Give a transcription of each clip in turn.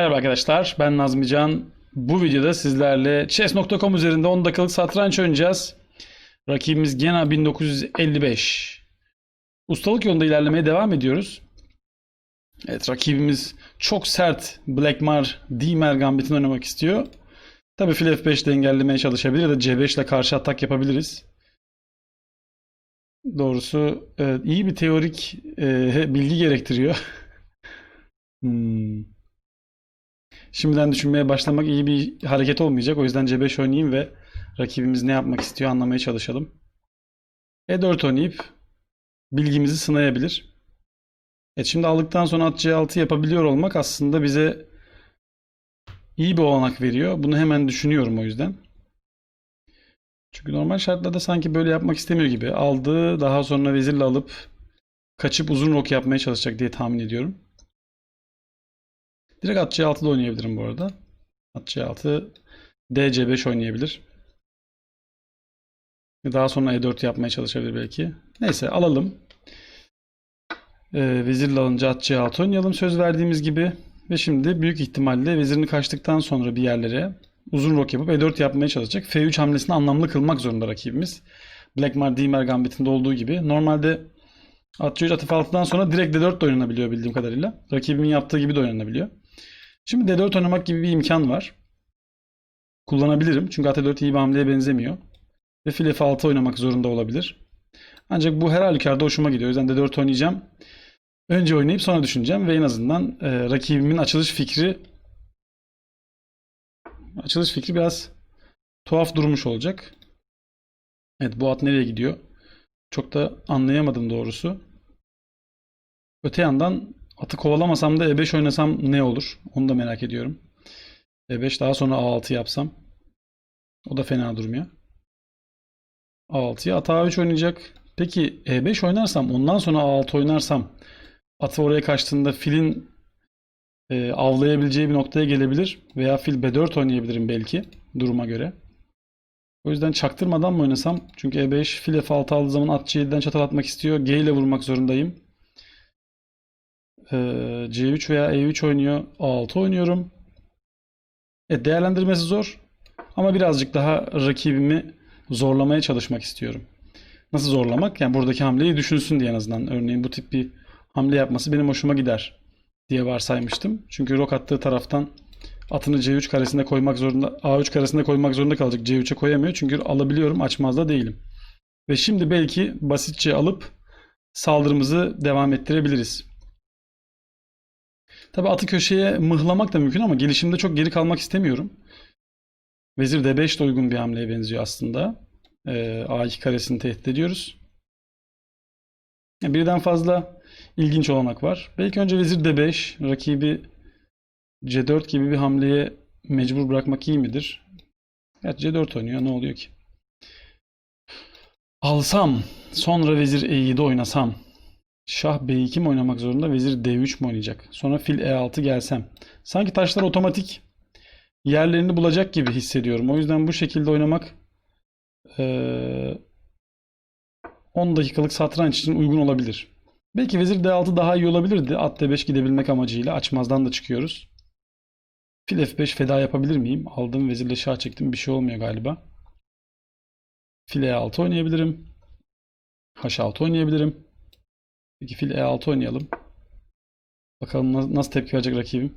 Merhaba arkadaşlar, ben Nazmi Can. Bu videoda sizlerle chess.com üzerinde 10 dakikalık satranç oynayacağız. Rakibimiz Gena 1955. Ustalık yolunda ilerlemeye devam ediyoruz. Evet, rakibimiz çok sert Blackmar Dmer gambitini oynamak istiyor. Tabii fil F5 ile engellemeye çalışabilir ya da C5 ile karşı atak yapabiliriz. Doğrusu evet, iyi bir teorik e, bilgi gerektiriyor. Hmm. Şimdiden düşünmeye başlamak iyi bir hareket olmayacak. O yüzden C5 oynayayım ve rakibimiz ne yapmak istiyor anlamaya çalışalım. E4 oynayıp bilgimizi sınayabilir. Evet şimdi aldıktan sonra at C6 yapabiliyor olmak aslında bize iyi bir olanak veriyor. Bunu hemen düşünüyorum o yüzden. Çünkü normal şartlarda sanki böyle yapmak istemiyor gibi. Aldı daha sonra vezirle alıp kaçıp uzun rok yapmaya çalışacak diye tahmin ediyorum. Direkt at C6'da oynayabilirim bu arada. At C6 D C5 oynayabilir. Daha sonra E4 yapmaya çalışabilir belki. Neyse alalım. Ee, vezirle alınca at C6 oynayalım söz verdiğimiz gibi. Ve şimdi büyük ihtimalle vezirini kaçtıktan sonra bir yerlere uzun rok yapıp E4 yapmaya çalışacak. F3 hamlesini anlamlı kılmak zorunda rakibimiz. Blackmar Dmer gambitinde olduğu gibi. Normalde at C3 atı F6'dan sonra direkt D4 de oynanabiliyor bildiğim kadarıyla. Rakibimin yaptığı gibi de oynanabiliyor. Şimdi D4 oynamak gibi bir imkan var. Kullanabilirim. Çünkü at D4 iyi bir hamleye benzemiyor. Ve fil F6 oynamak zorunda olabilir. Ancak bu her halükarda hoşuma gidiyor. O yüzden D4 oynayacağım. Önce oynayıp sonra düşüneceğim ve en azından e, rakibimin açılış fikri açılış fikri biraz tuhaf durmuş olacak. Evet bu at nereye gidiyor? Çok da anlayamadım doğrusu. Öte yandan atı kovalamasam da E5 oynasam ne olur? Onu da merak ediyorum. E5 daha sonra A6 yapsam. O da fena durmuyor. A6'ya at A3 oynayacak. Peki E5 oynarsam ondan sonra A6 oynarsam atı oraya kaçtığında filin e, avlayabileceği bir noktaya gelebilir. Veya fil B4 oynayabilirim belki duruma göre. O yüzden çaktırmadan mı oynasam? Çünkü E5 fil F6 aldığı zaman at C7'den çatal atmak istiyor. G ile vurmak zorundayım. Ee, C3 veya E3 oynuyor. A6 oynuyorum. Evet, değerlendirmesi zor. Ama birazcık daha rakibimi zorlamaya çalışmak istiyorum. Nasıl zorlamak? Yani buradaki hamleyi düşünsün diye en azından. Örneğin bu tip bir hamle yapması benim hoşuma gider diye varsaymıştım. Çünkü rok attığı taraftan atını C3 karesinde koymak zorunda, A3 karesinde koymak zorunda kalacak. C3'e koyamıyor. Çünkü alabiliyorum, açmaz da değilim. Ve şimdi belki basitçe alıp saldırımızı devam ettirebiliriz. Tabi atı köşeye mıhlamak da mümkün ama gelişimde çok geri kalmak istemiyorum. Vezir D5 de uygun bir hamleye benziyor aslında. Ee, A2 karesini tehdit ediyoruz. Birden fazla ilginç olanak var. Belki önce vezir D5 rakibi C4 gibi bir hamleye mecbur bırakmak iyi midir? Evet C4 oynuyor ne oluyor ki? Alsam sonra vezir E7 oynasam Şah B2 mi oynamak zorunda? Vezir D3 mi oynayacak? Sonra fil E6 gelsem. Sanki taşlar otomatik yerlerini bulacak gibi hissediyorum. O yüzden bu şekilde oynamak eee, 10 dakikalık satranç için uygun olabilir. Belki vezir D6 daha iyi olabilirdi. At D5 gidebilmek amacıyla. Açmazdan da çıkıyoruz. Fil F5 feda yapabilir miyim? Aldım vezirle şah çektim. Bir şey olmuyor galiba. Fil E6 oynayabilirim. H6 oynayabilirim. Peki fil E6 oynayalım. Bakalım na- nasıl tepki verecek rakibim.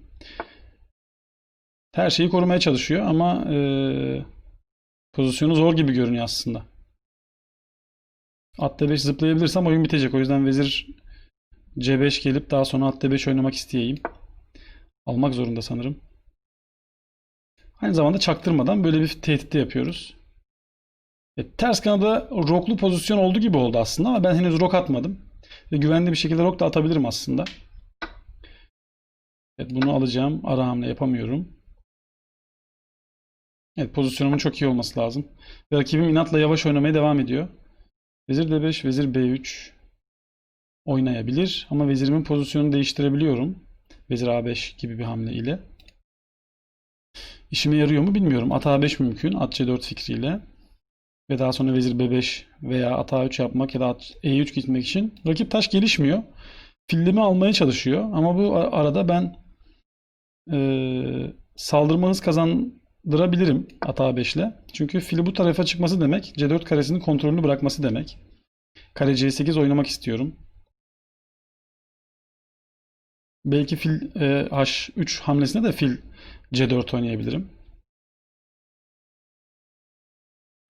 Her şeyi korumaya çalışıyor ama eee, pozisyonu zor gibi görünüyor aslında. At D5 zıplayabilirsem oyun bitecek. O yüzden vezir C5 gelip daha sonra at D5 oynamak isteyeyim. Almak zorunda sanırım. Aynı zamanda çaktırmadan böyle bir tehdit de yapıyoruz. E, ters kanada roklu pozisyon oldu gibi oldu aslında ama ben henüz rok atmadım. Ve güvenli bir şekilde rok da atabilirim aslında. Evet bunu alacağım. Ara hamle yapamıyorum. Evet pozisyonumun çok iyi olması lazım. Ve rakibim inatla yavaş oynamaya devam ediyor. Vezir D5, vezir B3 oynayabilir. Ama vezirimin pozisyonunu değiştirebiliyorum. Vezir A5 gibi bir hamle ile. İşime yarıyor mu bilmiyorum. At A5 mümkün. At C4 fikriyle. Ve daha sonra vezir B5 veya at A3 yapmak ya da at E3 gitmek için. Rakip taş gelişmiyor. Fillimi almaya çalışıyor. Ama bu arada ben Ee, saldırma hız kazandırabilirim at A5 ile. Çünkü fili bu tarafa çıkması demek C4 karesinin kontrolünü bırakması demek. Kare C8 oynamak istiyorum. Belki fil e, H3 hamlesinde de fil C4 oynayabilirim.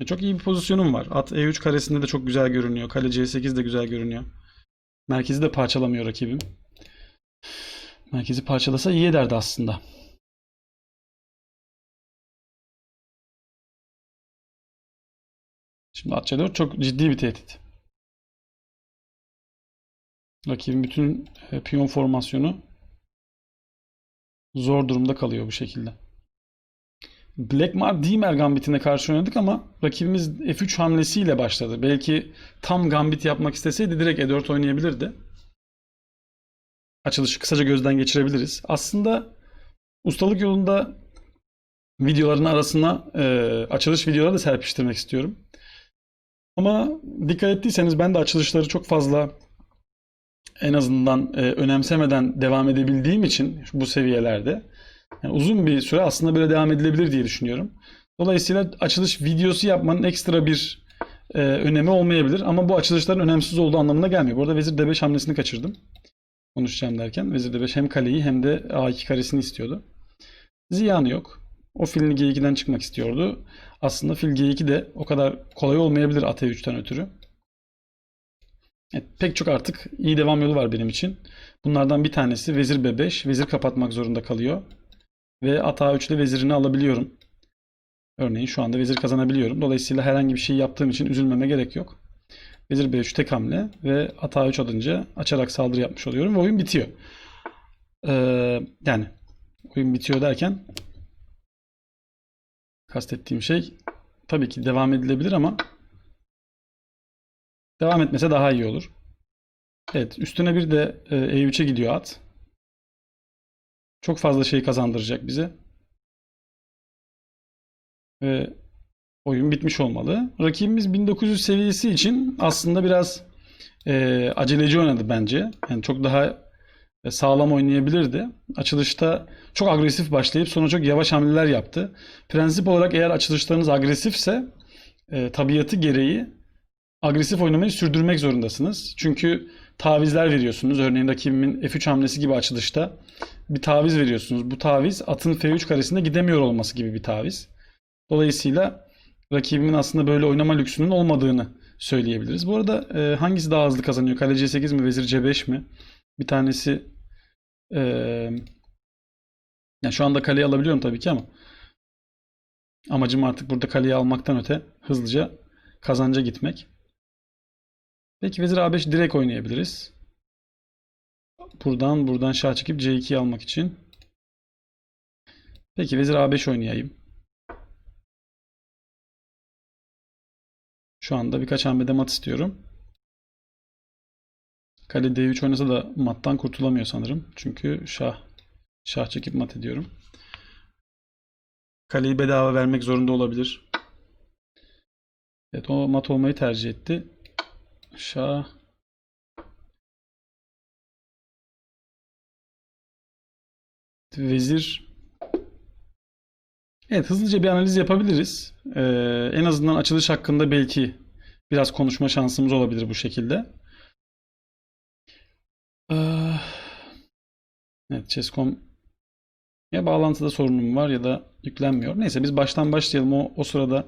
E, çok iyi bir pozisyonum var. At E3 karesinde de çok güzel görünüyor. Kale C8 de güzel görünüyor. Merkezi de parçalamıyor rakibim. Merkezi parçalasa iyi ederdi aslında. Şimdi at C4 çok ciddi bir tehdit. Rakibin bütün e, piyon formasyonu zor durumda kalıyor bu şekilde. Blackmar Dimer gambitine karşı oynadık ama rakibimiz F3 hamlesiyle başladı. Belki tam gambit yapmak isteseydi direkt E4 oynayabilirdi. Açılışı kısaca gözden geçirebiliriz. Aslında ustalık yolunda videoların arasına e, açılış videoları da serpiştirmek istiyorum. Ama dikkat ettiyseniz ben de açılışları çok fazla en azından e, önemsemeden devam edebildiğim için bu seviyelerde yani uzun bir süre aslında böyle devam edilebilir diye düşünüyorum. Dolayısıyla açılış videosu yapmanın ekstra bir e, önemi olmayabilir ama bu açılışların önemsiz olduğu anlamına gelmiyor. Bu arada Vezir D5 hamlesini kaçırdım. Konuşacağım derken Vezir D5 hem kaleyi hem de A2 karesini istiyordu. Ziyanı yok. O filin G2'den çıkmak istiyordu. Aslında fil G2 de o kadar kolay olmayabilir at E3'ten ötürü. Evet, pek çok artık iyi devam yolu var benim için. Bunlardan bir tanesi vezir B5. Vezir kapatmak zorunda kalıyor. Ve at A3 ile vezirini alabiliyorum. Örneğin şu anda vezir kazanabiliyorum. Dolayısıyla herhangi bir şey yaptığım için üzülmeme gerek yok. Vezir B3 tek hamle ve at A3 alınca açarak saldırı yapmış oluyorum ve oyun bitiyor. Ee, yani oyun bitiyor derken kastettiğim şey tabii ki devam edilebilir ama Devam etmese daha iyi olur. Evet üstüne bir de e, E3'e gidiyor at. Çok fazla şey kazandıracak bize. Ve oyun bitmiş olmalı. Rakibimiz 1900 seviyesi için aslında biraz e, aceleci oynadı bence. Yani çok daha e, sağlam oynayabilirdi. Açılışta çok agresif başlayıp sonra çok yavaş hamleler yaptı. Prensip olarak eğer açılışlarınız agresifse e, tabiatı gereği agresif oynamayı sürdürmek zorundasınız. Çünkü tavizler veriyorsunuz. Örneğin rakibimin F3 hamlesi gibi açılışta bir taviz veriyorsunuz. Bu taviz atın F3 karesinde gidemiyor olması gibi bir taviz. Dolayısıyla rakibimin aslında böyle oynama lüksünün olmadığını söyleyebiliriz. Bu arada e, hangisi daha hızlı kazanıyor? Kale C8 mi? Vezir C5 mi? Bir tanesi e, yani şu anda kaleyi alabiliyorum tabii ki ama amacım artık burada kaleyi almaktan öte hızlıca kazanca gitmek. Peki vezir A5 direkt oynayabiliriz. Buradan buradan şah çekip C2'yi almak için. Peki vezir A5 oynayayım. Şu anda birkaç hamlede mat istiyorum. Kale D3 oynasa da mattan kurtulamıyor sanırım. Çünkü şah şah çekip mat ediyorum. Kaleyi bedava vermek zorunda olabilir. Evet o mat olmayı tercih etti. Şah. Vezir. Evet hızlıca bir analiz yapabiliriz. Ee, en azından açılış hakkında belki biraz konuşma şansımız olabilir bu şekilde. Ee, evet Chess.com ya bağlantıda sorunum var ya da yüklenmiyor. Neyse biz baştan başlayalım. O, o sırada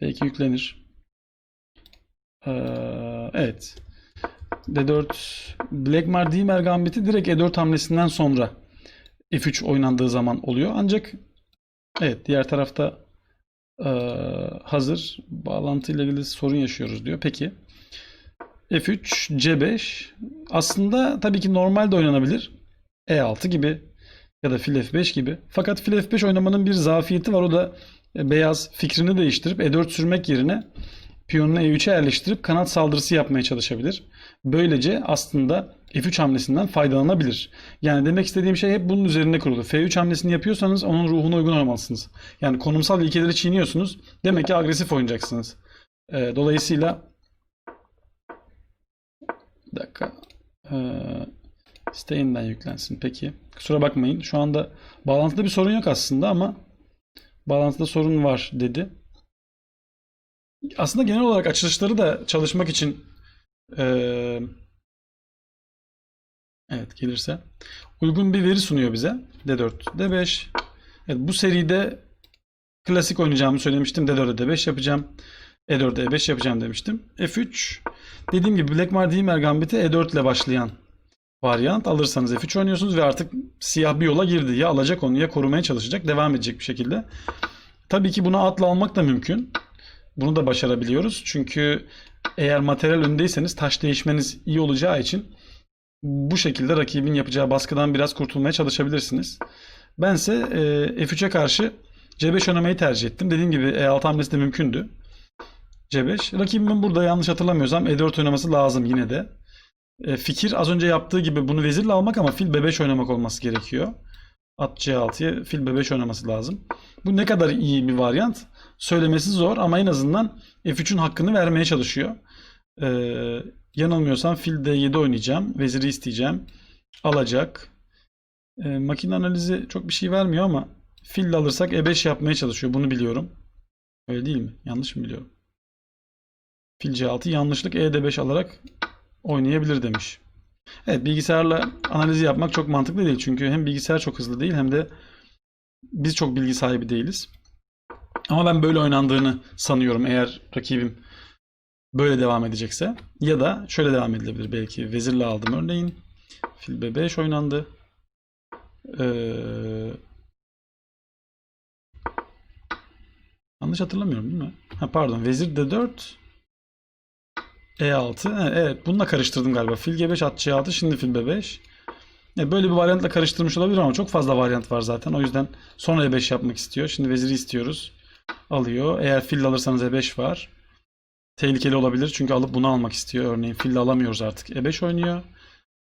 belki yüklenir. Ee, evet. D4 Blackmar Dimer Gambit'i direkt E4 hamlesinden sonra F3 oynandığı zaman oluyor. Ancak evet diğer tarafta e, hazır bağlantıyla ilgili sorun yaşıyoruz diyor. Peki. F3 C5 aslında tabii ki normal de oynanabilir. E6 gibi ya da fil F5 gibi. Fakat fil F5 oynamanın bir zafiyeti var. O da beyaz fikrini değiştirip E4 sürmek yerine piyonunu E3'e yerleştirip kanat saldırısı yapmaya çalışabilir. Böylece aslında F3 hamlesinden faydalanabilir. Yani demek istediğim şey hep bunun üzerine kurulu. F3 hamlesini yapıyorsanız onun ruhuna uygun oynamalısınız. Yani konumsal ilkeleri çiğniyorsunuz. Demek ki agresif oynayacaksınız. Ee, dolayısıyla bir dakika. Ee, Stay'inden yüklensin. Peki. Kusura bakmayın. Şu anda bağlantıda bir sorun yok aslında ama bağlantıda sorun var dedi. Aslında genel olarak açılışları da çalışmak için eee, evet gelirse uygun bir veri sunuyor bize. D4, D5. Evet, bu seride klasik oynayacağımı söylemiştim. D4'e D5 yapacağım. E4'e E5 yapacağım demiştim. F3 dediğim gibi Blackmar Dimmer Gambit'i E4 ile başlayan varyant. Alırsanız F3 oynuyorsunuz ve artık siyah bir yola girdi. Ya alacak onu ya korumaya çalışacak. Devam edecek bir şekilde. Tabii ki bunu atla almak da mümkün. Bunu da başarabiliyoruz. Çünkü eğer materyal öndeyseniz taş değişmeniz iyi olacağı için bu şekilde rakibin yapacağı baskıdan biraz kurtulmaya çalışabilirsiniz. Bense e, F3'e karşı C5 oynamayı tercih ettim. Dediğim gibi E6 hamlesi de mümkündü. C5. Rakibimin burada yanlış hatırlamıyorsam E4 oynaması lazım yine de. E, fikir az önce yaptığı gibi bunu vezirle almak ama fil B5 oynamak olması gerekiyor. At C6'ya fil B5 oynaması lazım. Bu ne kadar iyi bir varyant söylemesi zor ama en azından F3'ün hakkını vermeye çalışıyor. Ee, yanılmıyorsam fil D7 oynayacağım. Veziri isteyeceğim. Alacak. Ee, makine analizi çok bir şey vermiyor ama fille alırsak E5 yapmaya çalışıyor. Bunu biliyorum. Öyle değil mi? Yanlış mı biliyorum? Fil C6 yanlışlık E5 alarak oynayabilir demiş. Evet bilgisayarla analizi yapmak çok mantıklı değil. Çünkü hem bilgisayar çok hızlı değil hem de biz çok bilgi sahibi değiliz. Ama ben böyle oynandığını sanıyorum eğer rakibim böyle devam edecekse. Ya da şöyle devam edilebilir belki. Vezirle aldım örneğin. Fil B5 oynandı. Ee, yanlış hatırlamıyorum değil mi? Ha, pardon. Vezir D4 E6. Ha, evet bununla karıştırdım galiba. Fil G5 at C6 şimdi fil B5. Ya böyle bir varyantla karıştırmış olabilir ama çok fazla varyant var zaten. O yüzden sonra E5 yapmak istiyor. Şimdi veziri istiyoruz. Alıyor. Eğer fil alırsanız E5 var. Tehlikeli olabilir çünkü alıp bunu almak istiyor. Örneğin fille alamıyoruz artık. E5 oynuyor.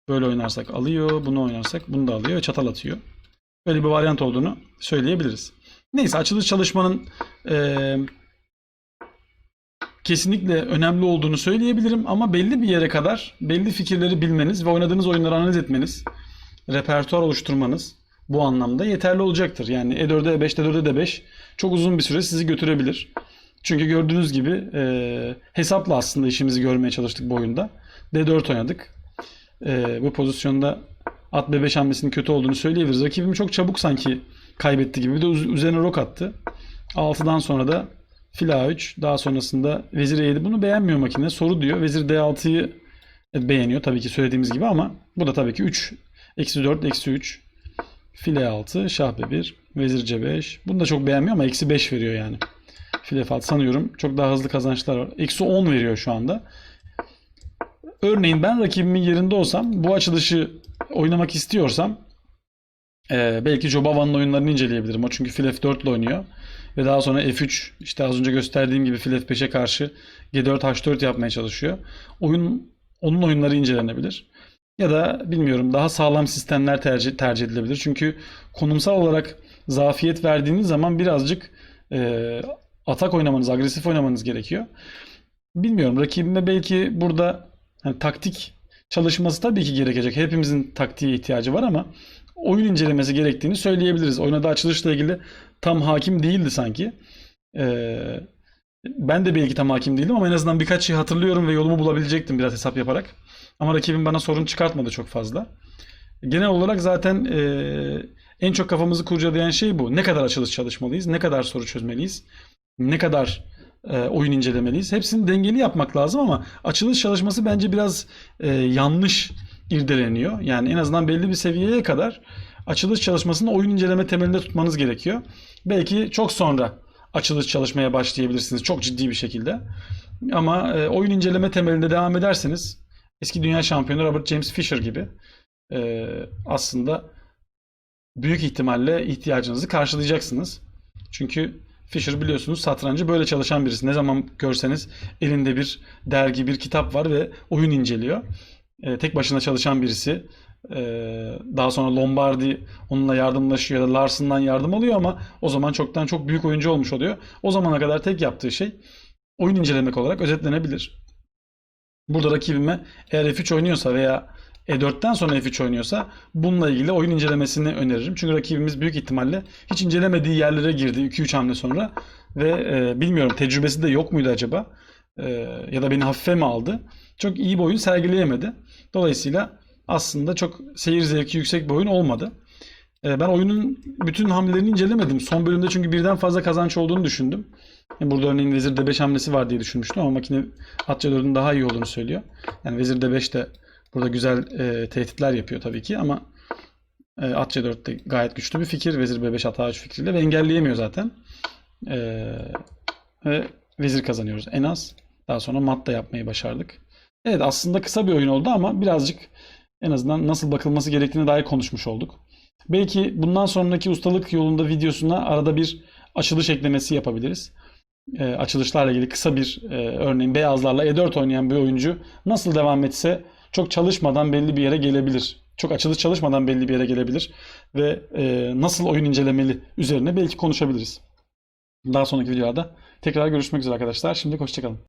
Böyle oynarsak alıyor. Bunu oynarsak bunu da alıyor ve çatal atıyor. Böyle bir varyant olduğunu söyleyebiliriz. Neyse açılış çalışmanın eee, kesinlikle önemli olduğunu söyleyebilirim ama belli bir yere kadar belli fikirleri bilmeniz ve oynadığınız oyunları analiz etmeniz, repertuar oluşturmanız bu anlamda yeterli olacaktır. Yani E E4'e E5, D4'e D5 çok uzun bir süre sizi götürebilir. Çünkü gördüğünüz gibi e, hesapla aslında işimizi görmeye çalıştık bu oyunda. D4 oynadık. E, bu pozisyonda at B5 hamlesinin kötü olduğunu söyleyebiliriz. Rakibim çok çabuk sanki kaybetti gibi. Bir de üz- üzerine rok attı. 6'dan sonra da fil A3 daha sonrasında vezir E7 bunu beğenmiyor makine. Soru diyor. Vezir D6'yı beğeniyor tabii ki söylediğimiz gibi ama bu da tabii ki 3 eksi 4 eksi 3 fil E6 şah B1 vezir C5 bunu da çok beğenmiyor ama eksi 5 veriyor yani. Fil F6 sanıyorum çok daha hızlı kazançlar var. Eksi 10 veriyor şu anda. Örneğin ben rakibimin yerinde olsam bu açılışı oynamak istiyorsam ee, belki Jobava'nın oyunlarını inceleyebilirim. O çünkü fil F4 ile oynuyor. Ve daha sonra F3 işte az önce gösterdiğim gibi fil F5'e karşı G4 H4 yapmaya çalışıyor. Oyun onun oyunları incelenebilir. Ya da bilmiyorum daha sağlam sistemler tercih, tercih edilebilir. Çünkü konumsal olarak zafiyet verdiğiniz zaman birazcık e, atak oynamanız, agresif oynamanız gerekiyor. Bilmiyorum rakibime belki burada hani taktik çalışması tabii ki gerekecek. Hepimizin taktiğe ihtiyacı var ama oyun incelemesi gerektiğini söyleyebiliriz. Oynadığı açılışla ilgili tam hakim değildi sanki. Ee, ben de belki tam hakim değildim ama en azından birkaç şey hatırlıyorum ve yolumu bulabilecektim biraz hesap yaparak. Ama rakibim bana sorun çıkartmadı çok fazla. Genel olarak zaten e, en çok kafamızı kurcalayan şey bu. Ne kadar açılış çalışmalıyız? Ne kadar soru çözmeliyiz? Ne kadar e, oyun incelemeliyiz? Hepsini dengeli yapmak lazım ama açılış çalışması bence biraz e, yanlış irdeleniyor. Yani en azından belli bir seviyeye kadar açılış çalışmasını oyun inceleme temelinde tutmanız gerekiyor. Belki çok sonra açılış çalışmaya başlayabilirsiniz çok ciddi bir şekilde. Ama e, oyun inceleme temelinde devam ederseniz eski dünya şampiyonu Robert James Fisher gibi e, aslında büyük ihtimalle ihtiyacınızı karşılayacaksınız. Çünkü Fisher biliyorsunuz satrancı böyle çalışan birisi. Ne zaman görseniz elinde bir dergi, bir kitap var ve oyun inceliyor. E, tek başına çalışan birisi. E, daha sonra Lombardi onunla yardımlaşıyor ya da Larson'dan yardım alıyor ama o zaman çoktan çok büyük oyuncu olmuş oluyor. O zamana kadar tek yaptığı şey oyun incelemek olarak özetlenebilir. Burada rakibime eğer F3 oynuyorsa veya E4'ten sonra F3 oynuyorsa bununla ilgili oyun incelemesini öneririm. Çünkü rakibimiz büyük ihtimalle hiç incelemediği yerlere girdi 2-3 hamle sonra ve e, bilmiyorum tecrübesi de yok muydu acaba? E, ya da beni hafife mi aldı? Çok iyi bir oyun sergileyemedi. Dolayısıyla aslında çok seyir zevki yüksek bir oyun olmadı. E, ben oyunun bütün hamlelerini incelemedim. Son bölümde çünkü birden fazla kazanç olduğunu düşündüm. Yani burada örneğin Vezir D5 hamlesi var diye düşünmüştüm ama makine at C4'ün daha iyi olduğunu söylüyor. Yani Vezir D5 de burada güzel e, tehditler yapıyor tabii ki ama e, at C4 de gayet güçlü bir fikir. Vezir B5 at A3 fikriyle ve engelleyemiyor zaten. E, ve vezir kazanıyoruz en az. Daha sonra mat da yapmayı başardık. Evet aslında kısa bir oyun oldu ama birazcık en azından nasıl bakılması gerektiğine dair konuşmuş olduk. Belki bundan sonraki ustalık yolunda videosuna arada bir açılış eklemesi yapabiliriz. E, açılışlarla ilgili kısa bir e, örneğin beyazlarla E4 oynayan bir oyuncu nasıl devam etse çok çalışmadan belli bir yere gelebilir. Çok açılış çalışmadan belli bir yere gelebilir ve e, nasıl oyun incelemeli üzerine belki konuşabiliriz. Daha sonraki videolarda tekrar görüşmek üzere arkadaşlar. Şimdi hoşçakalın.